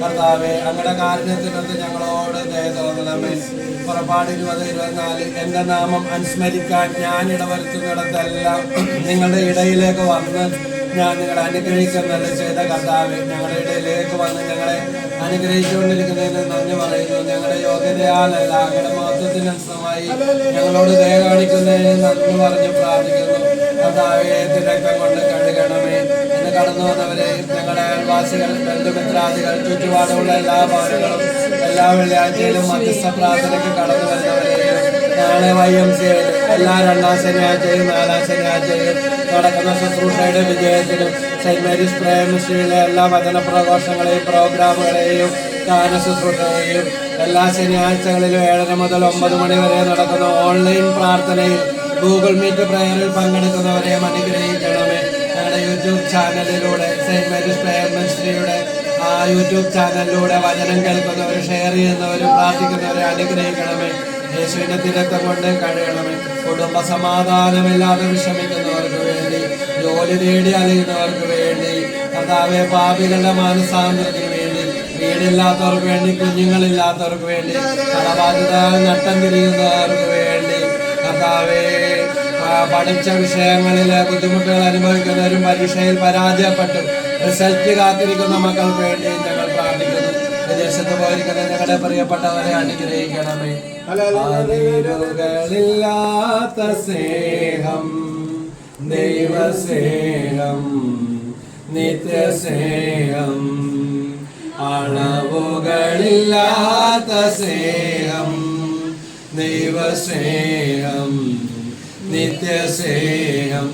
കർത്താവെ അങ്ങയുടെ കാരുണ്യത്തിനൊത്ത് ഞങ്ങളോട് ദയതോന്നണമേ പുറപ്പാട് ഇരുപത് ഇരുപത്തിനാല് എന്റെ നാമം അനുസ്മരിക്കാൻ ഞാൻ ഇടവരുത്തുന്നിടത്തെല്ലാം നിങ്ങളുടെ ഇടയിലേക്ക് വന്ന് ഞാൻ നിങ്ങളെ അനുഗ്രഹിക്കുന്നത് ചെയ്ത കർത്താവ് ഞങ്ങളുടെ ഇടയിലേക്ക് വന്ന് ഞങ്ങളെ അനുഗ്രഹിച്ചുകൊണ്ടിരിക്കുന്നതിന് നന്ദി പറയുന്നു. ഞങ്ങളുടെ യോഗ്യതയാലല്ല അങ്ങയുടെ മഹത്വത്തിന് അനുസൃതമായി ഞങ്ങളോട് ദയ കാണിക്കുന്നതിന് നന്ദി പറഞ്ഞ് പ്രാർത്ഥിക്കുന്നു. കർത്താവെ രക്തം കൊണ്ട് കഴുകണമേ. എന്ന് കടന്നു വന്നവരെ ഞങ്ങളുടെ അയൽവാസികൾ ബന്ധുമിത്രാദികൾ ചുറ്റുപാടുമുള്ള എല്ലാ ഭാഗങ്ങളും എല്ലാ വെള്ളിയാഴ്ചയിലും മധ്യസ്ഥ പ്രാർത്ഥനയ്ക്ക് കടന്നു വരുന്നവരെയും നാളെ വൈ എം സി എല്ലാ രണ്ടാം ശനിയാഴ്ചയും നാലാം ശനിയാഴ്ചയും നടക്കുന്ന ശുശ്രൂഷയുടെ വിജയത്തിലും സെന്റ് മേരീസ് പ്രേമശ്രീയിലെ എല്ലാ വചന പ്രഘോഷങ്ങളെയും പ്രോഗ്രാമുകളെയും ഗാന ശുശ്രൂഷയെയും എല്ലാ ശനിയാഴ്ചകളിലും ഏഴര മുതൽ ഒമ്പത് മണി വരെ നടക്കുന്ന ഓൺലൈൻ പ്രാർത്ഥനയിൽ ഗൂഗിൾ മീറ്റ് പ്രയറിൽ പങ്കെടുക്കുന്നവരെയും അനുഗ്രഹിക്കണമേ. ഞങ്ങളുടെ യൂട്യൂബ് ചാനലിലൂടെ സെന്റ് മേരീസ് പ്രയർ ആ യൂട്യൂബ് ചാനലിലൂടെ വചനം കേൾക്കുന്നവരും ഷെയർ ചെയ്യുന്നവരും പ്രാർത്ഥിക്കുന്നവരെ അനുഗ്രഹിക്കണമേ. യേശുവിന്റെ തിരക്കം കൊണ്ട് കഴിയണമേ. കുടുംബ സമാധാനമില്ലാതെ വിഷമിക്കുന്നവർക്ക് വേണ്ടി ജോലി നേടി അലയുന്നവർക്ക് വേണ്ടി കർത്താവെ പാപികളുടെ മാനസാന്തരത്തിന് വേണ്ടി വീടില്ലാത്തവർക്ക് വേണ്ടി കുഞ്ഞുങ്ങളില്ലാത്തവർക്ക് വേണ്ടി കടബാധ്യത നട്ടം തിരിയുന്നവർക്ക് വേണ്ടി കർത്താവേ പഠിച്ച വിഷയങ്ങളിൽ ബുദ്ധിമുട്ടുകൾ അനുഭവിക്കുന്നവരും പരീക്ഷയിൽ പരാജയപ്പെട്ടു റിസൾട്ട് കാത്തിരിക്കുന്ന മക്കൾക്ക് വേണ്ടി ഞങ്ങൾ പ്രാർത്ഥിക്കുന്നു. വിദേശത്ത് പോയിരിക്കുന്ന ഞങ്ങളുടെ പ്രിയപ്പെട്ടവരെ അനുഗ്രഹിക്കണമേ. അതിരുകളില്ലാത്ത സ്നേഹം ദൈവസ്നേഹം നിത്യസ്നേഹം അളവുകളില്ലാത്ത സ്നേഹം ദൈവസ്നേഹം നിത്യസ്നേഹം.